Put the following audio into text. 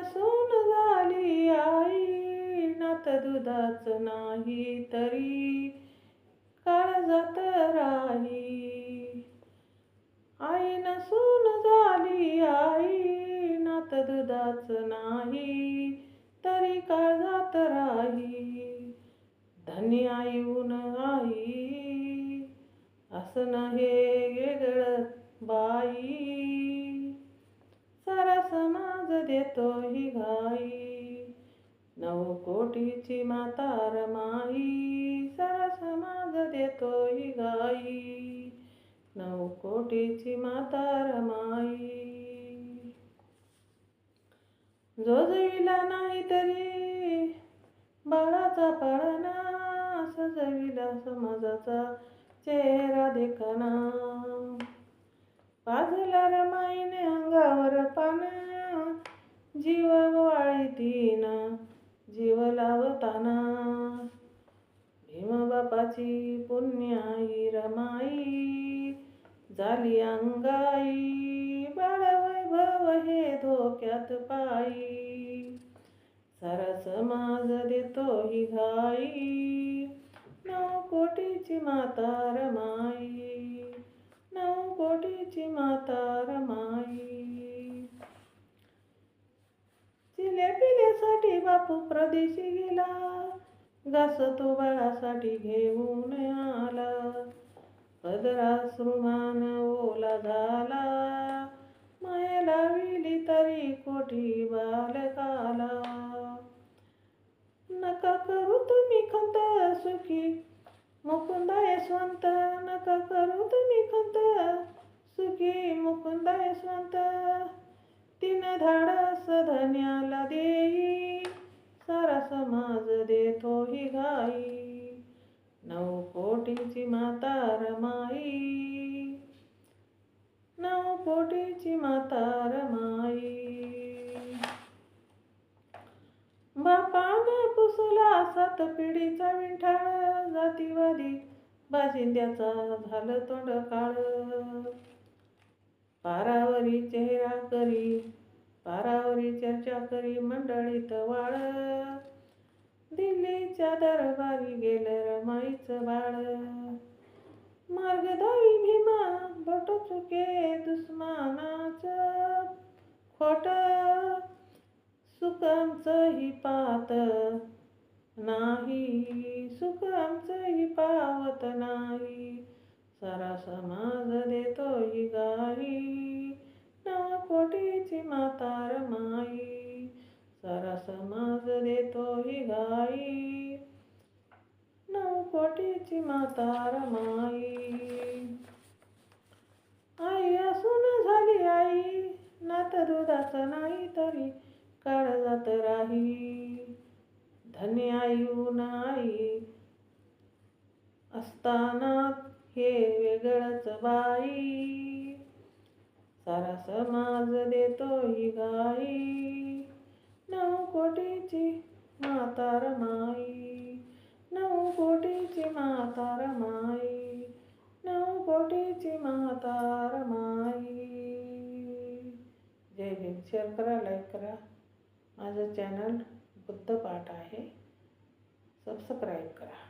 नसून झाली आई. नात दुधाचं नाही तरी काळजात राही. आई नसून झाली आई. नात दुधाचं नाही तरी काळजात राही. धनी आई ऊन आई. असं नाही देतो ही घाई. नऊ कोटीची मातार माई सारा समाज देतो ही गाई नऊ कोटीची माई रमाई जोजविला नाही तरी बाळाचा पाळणा सजविला समाजाचा चेहरा देखना. पाजला रमाईने अंगावर पाना जीव वाळीतीन जीव लावताना. भीमबापाची पुण्याई रमाई झाली अंगाई. बाळवैभव हे धोक्यात पायी. सारा समाज देतो ही घाई. नऊ कोटीची माता रमाई. नऊ कोटीची माता बापू प्रदेशी गेला घास तो बाळासाठी घेऊन आला. पदराश्रुमान ओला झाला मायला विली तरी कोठी बालकाला. नका करू तुम्ही खंत सुखी मुकुंदा यशवंत नका करू तुम्ही खंत सुखी मुकुंदा यशवंत तीन धाडस धन्याला देई सारा समाज देतो ही घाई. नऊ कोटीची माता रमाई. नऊ कोटीची माता रमाई. बापानं पुसला सात पिढीचा विंठाळ. जातीवादी बाजिंद्याचा झालं तोंड काळ. पारावरी चेहरा करी पारावरी चर्चा करी मंडळीत वाळ. तिच्या दरबारी गेलं रमाईचं बाळ. मार्गदावी भीमा बट चुके दुस्मानाच खोट सुख ही पात नाही सुख आमचंही पावत नाही. सारा समाज देतो ही गाई नव कोटीची माता रमाई सारा समाज देतो ही गाई. पोटीची माता रमाई. आई असून झाली आई नात दुधाचं नाही तरी काळजात राही. धन्य आई नाही आई असताना हे वेगळंच बाई. सारा समाज देतो ही गाई नऊ कोटीची माता रमाई. कोटीची माता रमाई नऊ कोटीची माता रमाई. जय भीम शेअर करा लाईक करा. माझं चॅनल बुद्ध पाठ आहे. सबस्क्राईब करा.